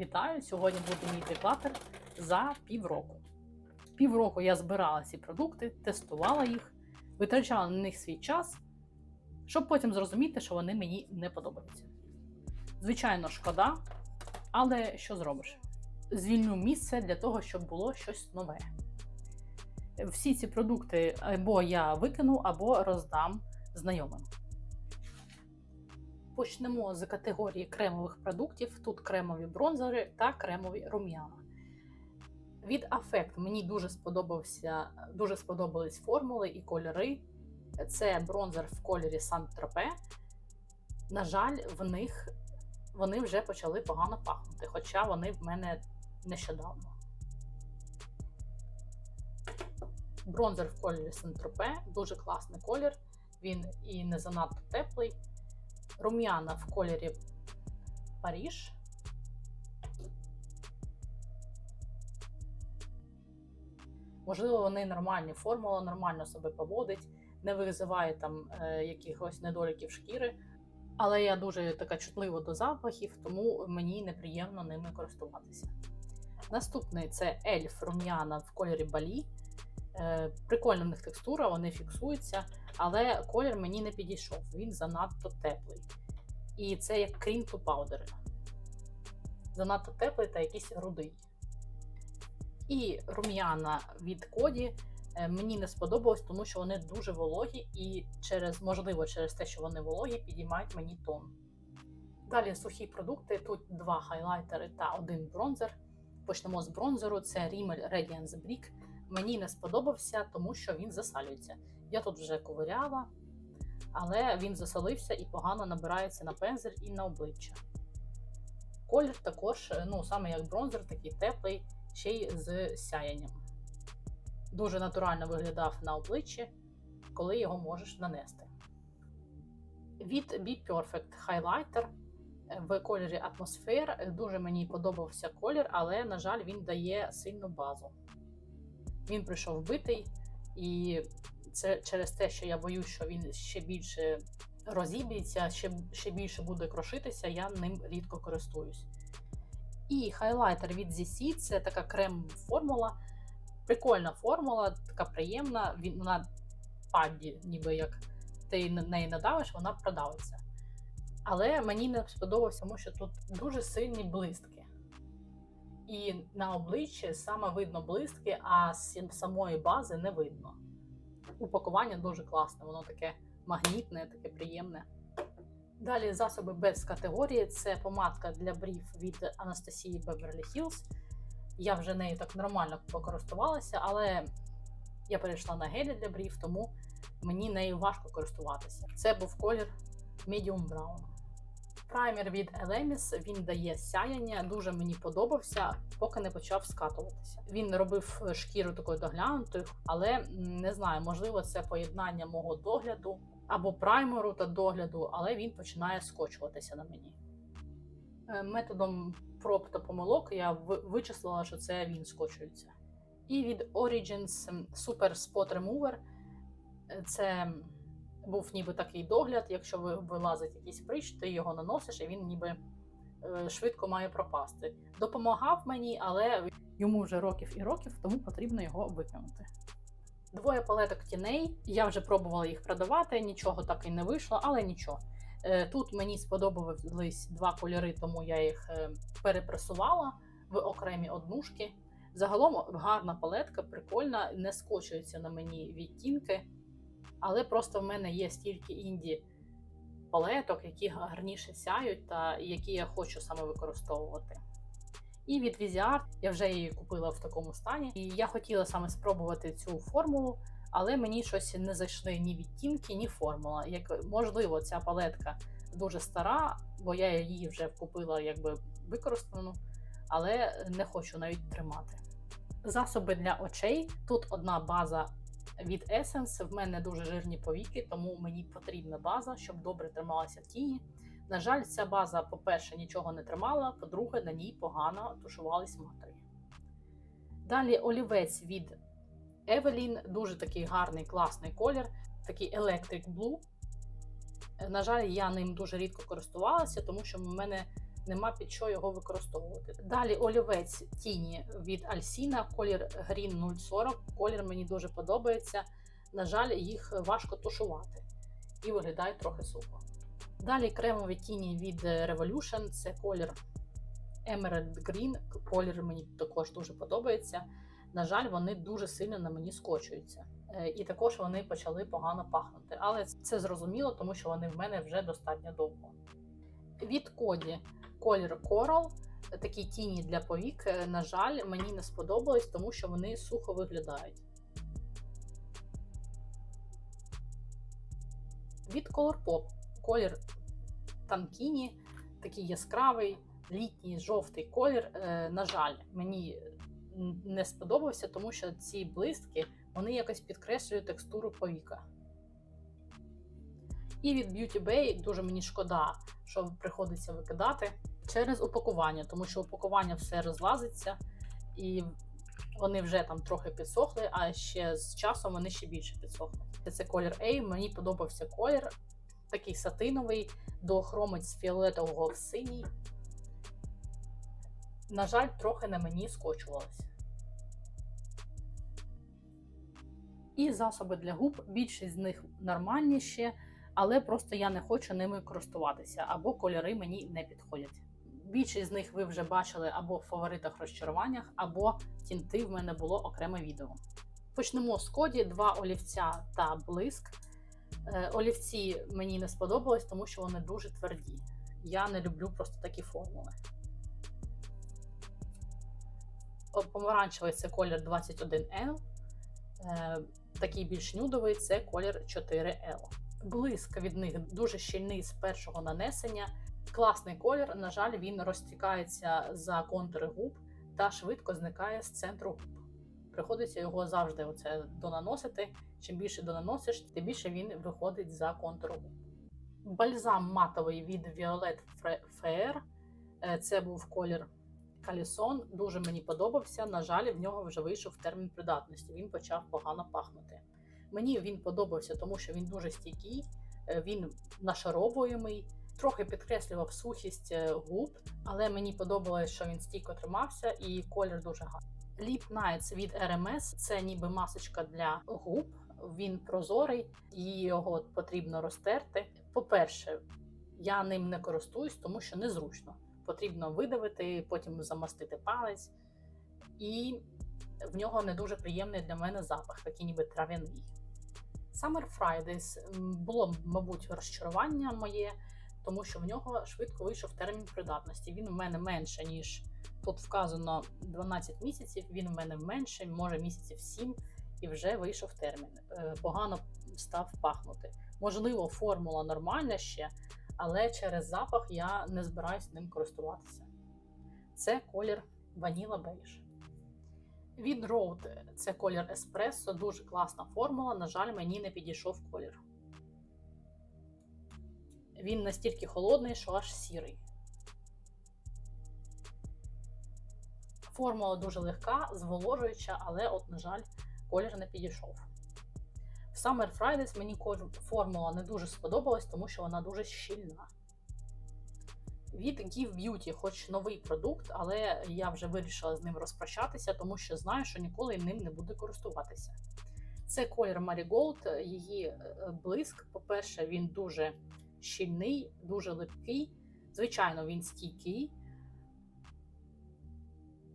Вітаю! Сьогодні буде мій деклатер за півроку. Півроку я збирала ці продукти, тестувала їх, витрачала на них свій час, щоб потім зрозуміти, що вони мені не подобаються. Звичайно, шкода, але що зробиш? Звільню місце для того, щоб було щось нове. Всі ці продукти або я викину, або роздам знайомим. Почнемо з категорії кремових продуктів. Тут кремові бронзери та кремові рум'яна. Від Affect мені дуже сподобався, дуже сподобались формули і кольори. Це бронзер в кольорі Saint-Tropez. На жаль, в них вони вже почали погано пахнути, хоча вони в мене нещодавно. Бронзер в кольорі Saint-Tropez, дуже класний колір. Він і не занадто теплий. Рум'яна в кольорі Паріж. Можливо, вони нормальні, формула нормально себе поводить, не визиває там е, якихось недоліків шкіри. Але я дуже така чутлива до запахів, тому мені неприємно ними користуватися. Наступний це ельф рум'яна в кольорі балі. Е, прикольна в них текстура, вони фіксуються, але колір мені не підійшов, він занадто теплий. І це як крім ту паудери. Занадто теплий та якийсь рудий. І рум'яна від коді е, мені не сподобалось, тому що вони дуже вологі і через, можливо, через те, що вони вологі, підіймають мені тон. Далі сухі продукти. Тут два хайлайтери та один бронзер. Почнемо з бронзеру. Це Rimmel Radiance Brick. Мені не сподобався, тому що він засалюється. Я тут вже ковиряла, але він засолився і погано набирається на пензель і на обличчя. Колір також, ну, саме як бронзер, такий теплий, ще й з сяянням. Дуже натурально виглядав на обличчі, коли його можеш нанести. Від Be Perfect Highlighter в кольорі Atmosphere дуже мені подобався колір, але, на жаль, він дає сильну базу. Він прийшов битий, і це через те, що я боюсь, що він ще більше розіб'ється, ще, ще більше буде крошитися, я ним рідко користуюсь. І хайлайтер від ZC це така крем-формула. Прикольна формула, така приємна. Він вона падді, ніби як ти на неї надавиш, вона продавиться. Але мені не сподобався, тому що тут дуже сильні блистки. І на обличчі саме видно блистки, а самої бази не видно. Упакування дуже класне, воно таке магнітне, таке приємне. Далі засоби без категорії це помадка для брів від Анастасії Beverly Hills. Я вже нею так нормально покористувалася, але я перейшла на гелі для брів, тому мені нею важко користуватися. Це був колір Medium Brown. Праймер від Elemis, він дає сяяння, дуже мені подобався, поки не почав скатуватися. Він робив шкіру такою доглянутою, але не знаю, можливо, це поєднання мого догляду або праймеру та догляду, але він починає скочуватися на мені. Е, Методом проб та помилок я вичислила, що це він скочується. І від Origins Super Spot Remover це був ніби такий догляд, якщо вилазить якийсь прищ, ти його наносиш, і він ніби е, швидко має пропасти. Допомагав мені, але йому вже років і років, тому потрібно його викинути. Двоє палеток тіней. Я вже пробувала їх продавати, нічого так і не вийшло, але нічого. Е, Тут мені сподобались два кольори, тому я їх е, перепресувала в окремі однушки. Загалом гарна палетка, прикольна, не скочуються на мені відтінки. Але просто в мене є стільки інді палеток, які гарніше сяють, та які я хочу саме використовувати. І від Viziart я вже її купила в такому стані. І я хотіла саме спробувати цю формулу, але мені щось не зайшли ні відтінки, ні формула. Як можливо, ця палетка дуже стара, бо я її вже купила якби використану, але не хочу навіть тримати. Засоби для очей. Тут одна база від Essence. В мене дуже жирні повіки, тому мені потрібна база, щоб добре трималася в тіні. На жаль, ця база, по-перше, нічого не тримала, по-друге, на ній погано тушувались матері. Далі олівець від Evelyn, дуже такий гарний, класний колір, такий Electric Blue. На жаль, я ним дуже рідко користувалася, тому що в мене нема під що його використовувати. Далі олівець тіні від Альсіна, колір Green 040. Колір мені дуже подобається. На жаль, їх важко тушувати і виглядає трохи сухо. Далі кремові тіні від Revolution, це колір Emerald Green. Колір мені також дуже подобається. На жаль, вони дуже сильно на мені скочуються. Е, І також вони почали погано пахнути. Але це зрозуміло, тому що вони в мене вже достатньо довго. Від коді колір Coral, такі тіні для повік, е, на жаль, мені не сподобались, тому що вони сухо виглядають. Від Colourpop колір Танкіні, такий яскравий, літній жовтий колір. Е, На жаль, мені не сподобався, тому що ці блистки вони якось підкреслюють текстуру повіка. І від Beauty Bay дуже мені шкода, що приходиться викидати через упакування, тому що упакування все розлазиться, і вони вже там трохи підсохли, а ще з часом вони ще більше підсохли. Це колір A, мені подобався колір, такий сатиновий, доохромить з фіолетового в синій. На жаль, трохи на мені скочувалося. І засоби для губ, більшість з них нормальні ще, але просто я не хочу ними користуватися, або кольори мені не підходять. Більшість з них ви вже бачили або в фаворитах розчаруваннях, або тінти в мене було окреме відео. Почнемо з коді: два олівця та блиск. Е, Олівці мені не сподобались, тому що вони дуже тверді. Я не люблю просто такі формули. Помаранчевий це колір 21L, е, такий більш нюдовий це колір 4L. Блиск від них дуже щільний з першого нанесення. Класний колір, на жаль, він розтікається за контури губ та швидко зникає з центру губ. Приходиться його завжди оце донаносити. Чим більше донаносиш, тим більше він виходить за контур губ. Бальзам матовий від Violet Fair. Е, це був колір Калісон. Дуже мені подобався. На жаль, в нього вже вийшов термін придатності. Він почав погано пахнути. Мені він подобався, тому що він дуже стійкий, е, він нашаровуємий, трохи підкреслював сухість е, губ, але мені подобалось, що він стійко тримався і колір дуже гарний. Lip Nights від RMS це ніби масочка для губ. Він прозорий, і його потрібно розтерти. По-перше, я ним не користуюсь, тому що незручно. Потрібно видавити, потім замастити палець, і в нього не дуже приємний для мене запах, такий ніби трав'яний. Summer Fridays було, мабуть, розчарування моє, тому що в нього швидко вийшов термін придатності. Він в мене менше, ніж тут вказано 12 місяців, він в мене менше, може місяців 7, і вже вийшов термін. Е, погано став пахнути. Можливо, формула нормальна ще, але через запах я не збираюсь ним користуватися. Це колір Vanilla Beige. Від Road це колір Espresso, дуже класна формула. На жаль, мені не підійшов колір. Він настільки холодний, що аж сірий. Формула дуже легка, зволожуюча, але, от, на жаль, колір не підійшов. В Summer Fridays мені формула не дуже сподобалась, тому що вона дуже щільна. Від Give Beauty, хоч новий продукт, але я вже вирішила з ним розпрощатися, тому що знаю, що ніколи ним не буду користуватися. Це колір Marigold, її е, блиск. По-перше, він дуже щільний, дуже липкий. Звичайно, він стійкий,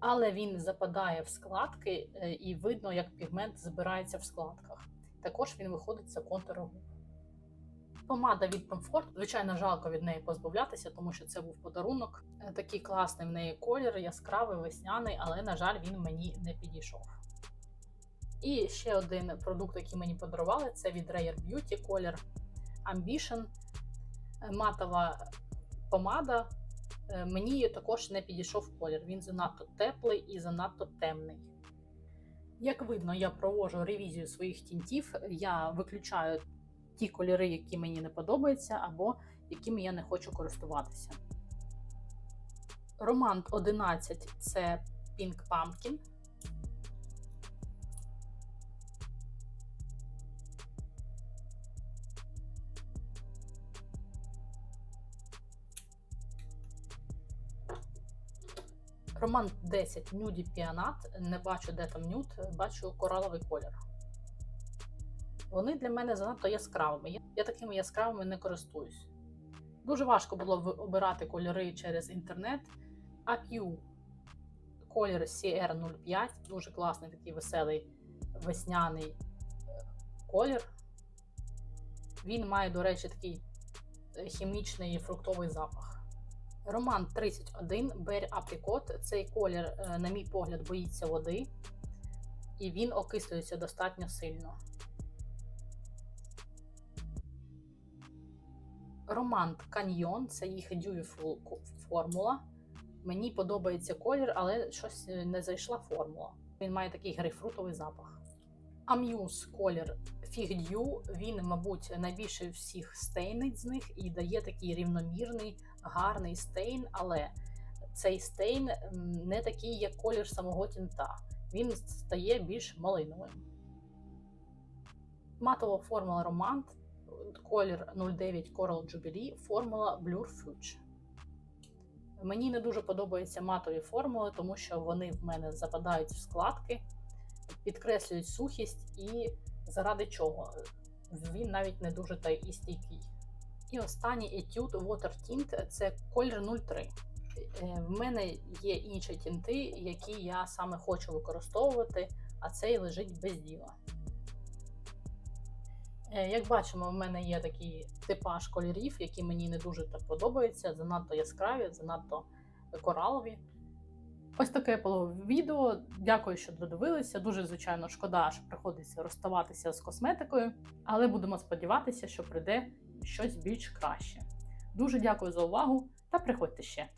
але він западає в складки, е, і видно, як пігмент збирається в складках. Також він виходить за контуру губ. Помада від Comfort. Звичайно, жалко від неї позбавлятися, тому що це був подарунок. Е, такий класний в неї колір, яскравий, весняний, але, на жаль, він мені не підійшов. І ще один продукт, який мені подарували, це від Rare Beauty колір Ambition. Матова помада. Е, мені також не підійшов колір. Він занадто теплий і занадто темний. Як видно, я проводжу ревізію своїх тінтів, я виключаю ті кольори, які мені не подобаються, або якими я не хочу користуватися. Романт 11 це Pink Pumpkin. Роман 10 нюді піанат. Не бачу, де там нюд, бачу кораловий колір. Вони для мене занадто яскравими. Я- такими яскравими не користуюсь. Дуже важко було обирати кольори через інтернет. AQ колір CR05, дуже класний, такий веселий весняний е, колір. Він має, до речі, такий е, хімічний фруктовий запах. Роман 31 Berry Apricot. Цей колір, е, на мій погляд, боїться води, і він окислюється достатньо сильно. Романт Canyon це їх Dewey формула. Мені подобається колір, але щось е, не зайшла формула. Він має такий грейпфрутовий запах. Ам'юз колір Dew, він, мабуть, найбільше всіх стейнить з них і дає такий рівномірний, гарний стейн, але цей стейн не такий, як колір самого тінта. Він стає більш малиновим. Матова формула Романт, колір 09 Coral Jubilee, формула Blur Fuge. Мені не дуже подобаються матові формули, тому що вони в мене западають в складки, підкреслюють сухість і заради чого. Він навіть не дуже та і стійкий. І останній етюд Water Tint це колір 03. Е, В мене є інші тінти, які я саме хочу використовувати, а цей лежить без діла. Е, Як бачимо, в мене є такий типаж кольорів, які мені не дуже так подобаються, занадто яскраві, занадто коралові. Ось таке було відео. Дякую, що додивилися. Дуже, звичайно, шкода, що приходиться розставатися з косметикою, але будемо сподіватися, що прийде щось більш краще. Дуже дякую за увагу та приходьте ще.